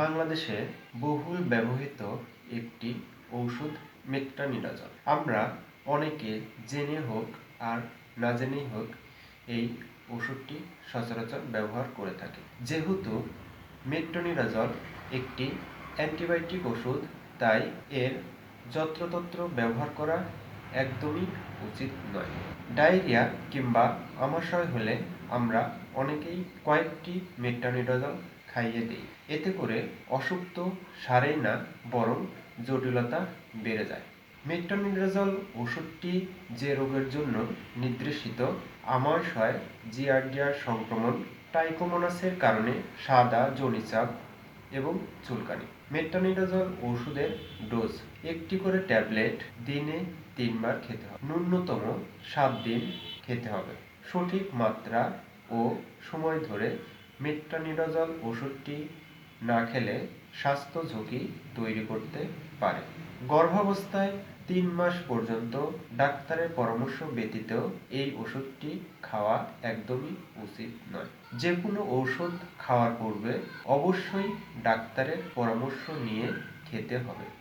বাংলাদেশে বহুল ব্যবহৃত একটি ঔষধ মেট্রানিডাজল আমরা অনেকে জেনে হোক আর না জেনেই হোক এই ওষুধটি সচরাচর ব্যবহার করে থাকি। যেহেতু মেট্রোনিডাজল একটি অ্যান্টিবায়োটিক ওষুধ তাই এর যত্রতত্র ব্যবহার করা একদমই উচিত নয়। ডায়রিয়া কিংবা আমাশয় হলে আমরা অনেকেই কয়েকটি মেট্রানিডাজল খাইয়ে দিই। এতে করে অসুখ সারেই না, বরং জটিলতা বেড়ে যায়। মেট্রানিডাজল ওষুধটি যে রোগের জন্য নির্দেশিত আমাশয় জিয়ারডিয়ার সংক্রমণ, টাইকোমোনাসের কারণে সাদা জনিচাপ এবং চুলকানি। মেট্রানিডাজল ওষুধের ডোজ, একটি করে ট্যাবলেট দিনে তিনবার খেতে হবে। ন্যূনতম সাত দিন খেতে হবে। সঠিক মাত্রা ও সময় ধরে মেট্রানিডাজল ওষুধটি না খেলে স্বাস্থ্য ঝুঁকি তৈরি করতে পারে। গর্ভাবস্থায় তিন মাস পর্যন্ত ডাক্তারের পরামর্শ ব্যতীত এই ওষুধটি খাওয়া একদমই উচিত নয়। যে কোনো ঔষধ খাওয়ার পূর্বে অবশ্যই ডাক্তারের পরামর্শ নিয়ে খেতে হবে।